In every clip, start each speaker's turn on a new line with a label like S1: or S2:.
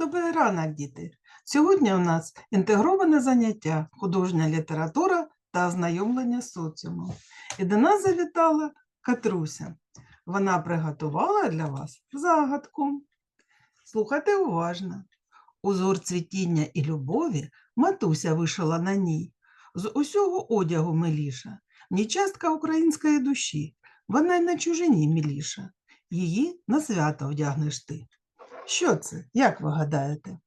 S1: Добрий ранок, діти! Сьогодні у нас інтегроване заняття художня література та ознайомлення з соціумом. І до нас завітала Катруся. Вона приготувала для вас загадку. Слухайте уважно. Узор цвітіння і любові матуся вишила на ній. З усього одягу миліша, ні частка української душі, вона й на чужині міліша. Її на свято вдягнеш ти. Що це? Як ви гадаєте?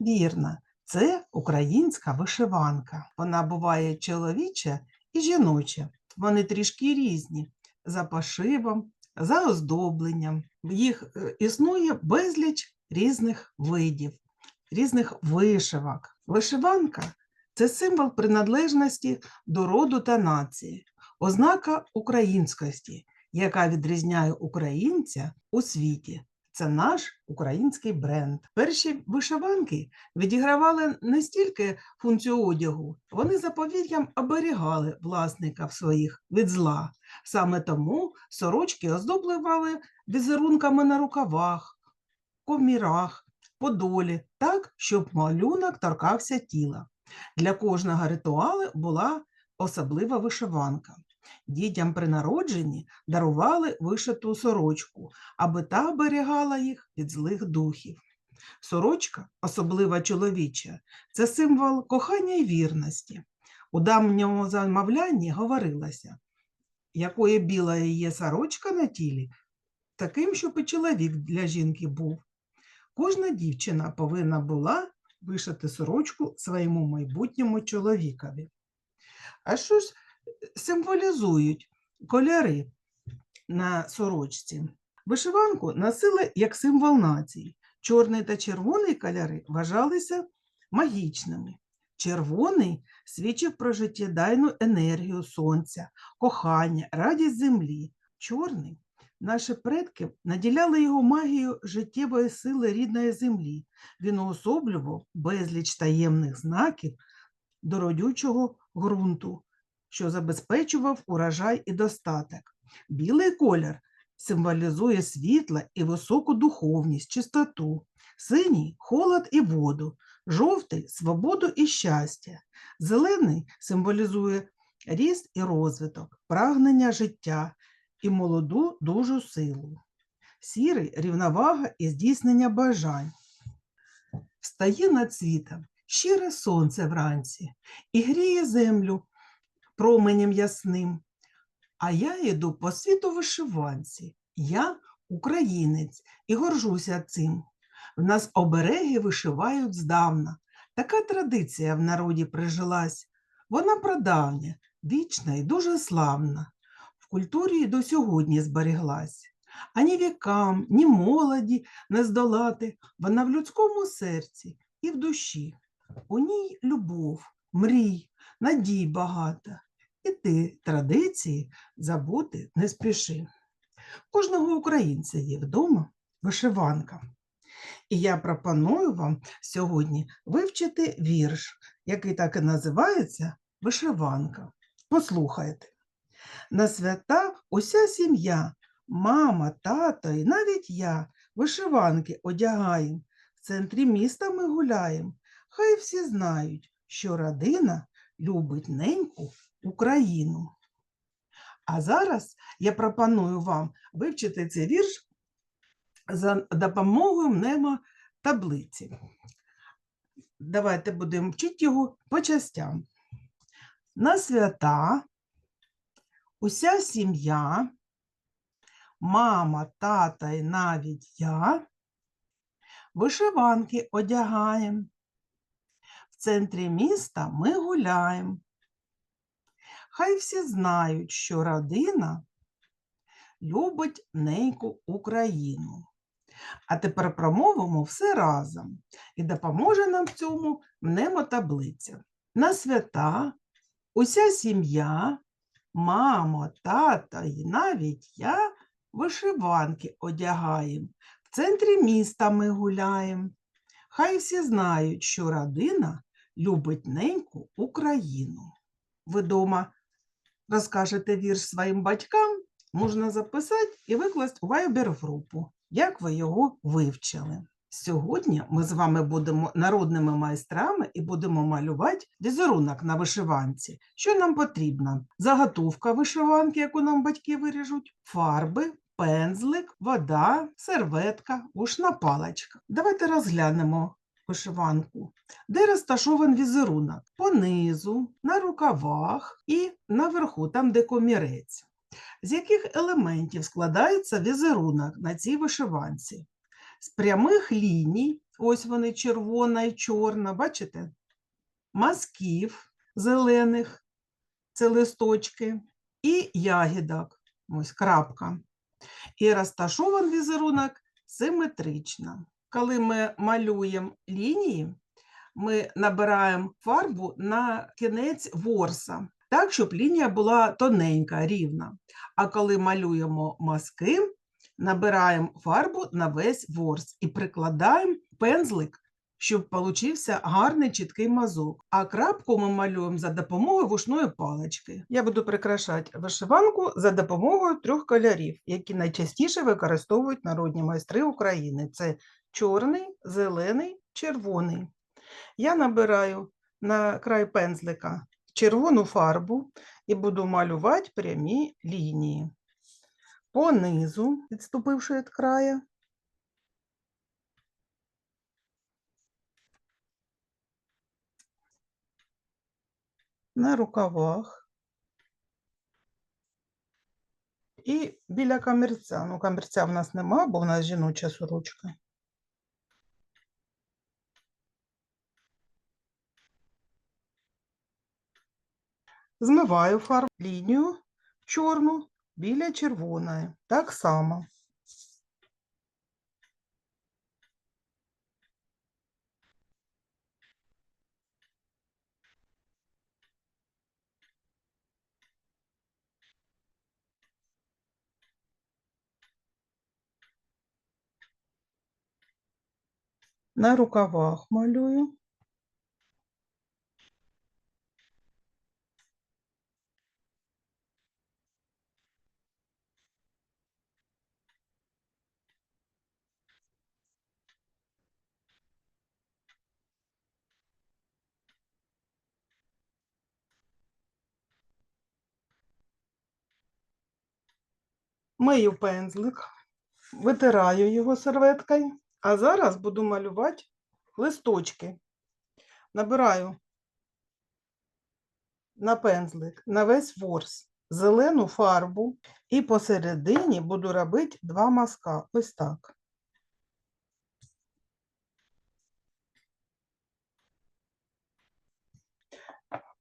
S1: Вірно, це українська вишиванка. Вона буває чоловіча і жіноча. Вони трішки різні за пошивом, за оздобленням. Їх е, існує безліч різних видів, різних вишивок. Вишиванка це символ приналежності до роду та нації, ознака українськості, яка відрізняє українця у світі. Це наш український бренд. Перші вишиванки відігравали не стільки функцію одягу, вони заповіддям оберігали власників своїх від зла. Саме тому сорочки оздоблювали візерунками на рукавах, комірах, подолі, так, щоб малюнок торкався тіла. Для кожного ритуалу була особлива вишиванка. Дітям при народженні дарували вишиту сорочку, аби та оберігала їх від злих духів. Сорочка, особлива чоловіча, це символ кохання і вірності. У давньому замовлянні говорилося, якої біла є сорочка на тілі, таким, щоб і чоловік для жінки був. Кожна дівчина повинна була вишити сорочку своєму майбутньому чоловікові. А що ж символізують кольори на сорочці. Вишиванку носили як символ нації. Чорний та червоний кольори вважалися магічними. Червоний свідчив про життєдайну енергію сонця, кохання, радість землі. Чорний наші предки наділяли його магією життєвої сили рідної землі. Він уособлював безліч таємних знаків до родючого ґрунту, що забезпечував урожай і достаток. Білий колір символізує світло і високу духовність, чистоту, синій холод і воду, жовтий свободу і щастя, зелений символізує ріст і розвиток, прагнення життя і молоду дужу силу, сірий рівновага і здійснення бажань. Встає над світом щире сонце вранці і гріє землю променем ясним. А я йду по світу вишиванці. Я українець і горжуся цим. В нас обереги вишивають здавна. Така традиція в народі прижилась. Вона прадавня, вічна і дуже славна. В культурі до сьогодні зберіглась. Ані вікам, ні молоді не здолати, вона в людському серці і в душі. У ній любов, мрій, надій багато. І ти традиції забути не спіши. Кожного українця є вдома вишиванка. І я пропоную вам сьогодні вивчити вірш, який так і називається Вишиванка. Послухайте. На свята уся сім'я, мама, тато і навіть я вишиванки одягаєм. В центрі міста ми гуляємо. Хай всі знають, що родина любить неньку Україну. А зараз я пропоную вам вивчити цей вірш за допомогою мнемотаблиці. Давайте будемо вчити його по частям. На свята уся сім'я, мама, тата і навіть я вишиванки одягаємо. Центрі міста ми гуляємо. Хай всі знають, що родина любить неньку Україну. А тепер промовимо все разом і допоможе нам в цьому мнемотаблиця. На свята уся сім'я, мама, тата і навіть я вишиванки одягаємо. В центрі міста ми гуляємо. Хай всі знають, що родина любить неньку Україну. Ви дома розкажете вірш своїм батькам, можна записати і викласти у Viber в групу, як ви його вивчили. Сьогодні ми з вами будемо народними майстрами і будемо малювати візерунок на вишиванці. Що нам потрібно? Заготовка вишиванки, яку нам батьки виріжуть, фарби, пензлик, вода, серветка, ушна паличка. Давайте розглянемо вишиванку. Де розташований візерунок? Понизу, на рукавах і наверху, там, де комірець. З яких елементів складається візерунок на цій вишиванці? З прямих ліній, ось вони червона і чорна, бачите? Мазків зелених, це листочки, і ягідок, ось крапка. І розташований візерунок симетрично. Коли ми малюємо лінії, ми набираємо фарбу на кінець ворса, так, щоб лінія була тоненька, рівна. А коли малюємо мазки, набираємо фарбу на весь ворс і прикладаємо пензлик, щоб получився гарний чіткий мазок. А крапку ми малюємо за допомогою вушної палички. Я буду прикрашати вишиванку за допомогою трьох кольорів, які найчастіше використовують народні майстри України. Це чорний, зелений, червоний. Я набираю на край пензлика червону фарбу і буду малювати прямі лінії. Понизу, відступивши від краю, на рукавах і біля камірця. Ну, камірця в нас нема, бо в нас жіноча сорочка. Змиваю фарбу лінію чорну біля червоної. Так само. На рукавах малюю. Мию пензлик, витираю його серветкою, а зараз буду малювати листочки. Набираю на пензлик на весь ворс зелену фарбу і посередині буду робити два мазка. Ось так.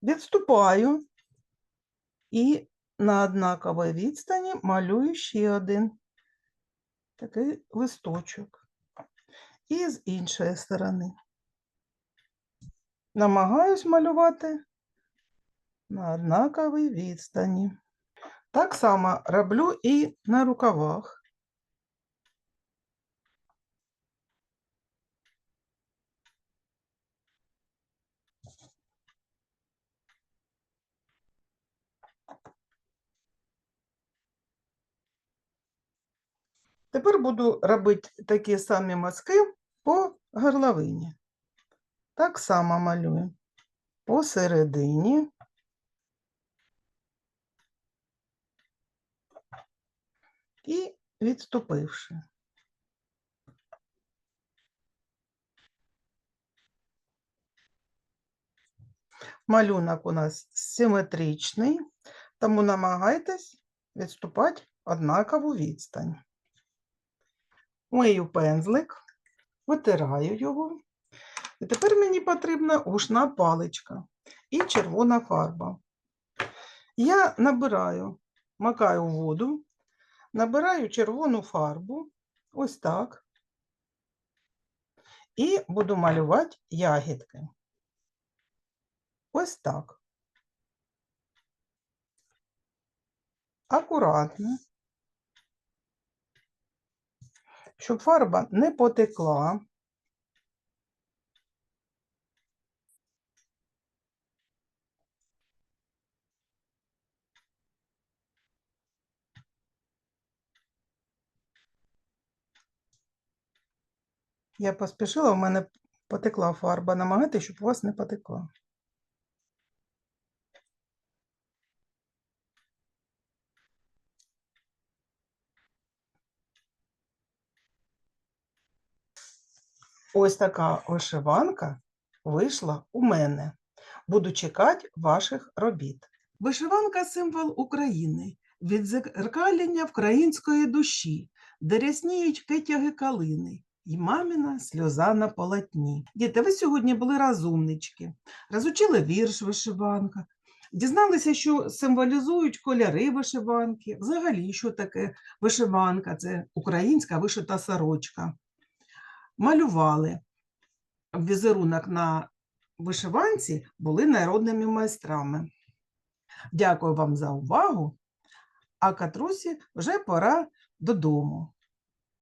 S1: Відступаю і на однаковій відстані малюю ще один такий листочок. І з іншої сторони. Намагаюсь малювати на однаковій відстані. Так само роблю і на рукавах. Тепер буду робити такі самі мазки по горловині. Так само малюю посередині. І відступивши. Малюнок у нас симетричний, тому намагайтесь відступати однакову відстань. Мию пензлик, витираю його. І тепер мені потрібна ушна паличка і червона фарба. Я набираю, макаю воду, набираю червону фарбу, ось так, і буду малювати ягідки. Ось так. Акуратно, щоб фарба не потекла. Я поспішила, у мене потекла фарба. Намагайтеся, щоб у вас не потекла. Ось така вишиванка вийшла у мене. Буду чекати ваших робіт. Вишиванка символ України, відзеркалення української душі, де рясніють китяги калини, і мамина сльоза на полотні. Діти, ви сьогодні були розумнички, розучили вірш вишиванка, дізналися, що символізують кольори вишиванки, взагалі, що таке вишиванка, це українська вишита сорочка. Малювали візерунок на вишиванці, були народними майстрами. Дякую вам за увагу. А Катрусі вже пора додому.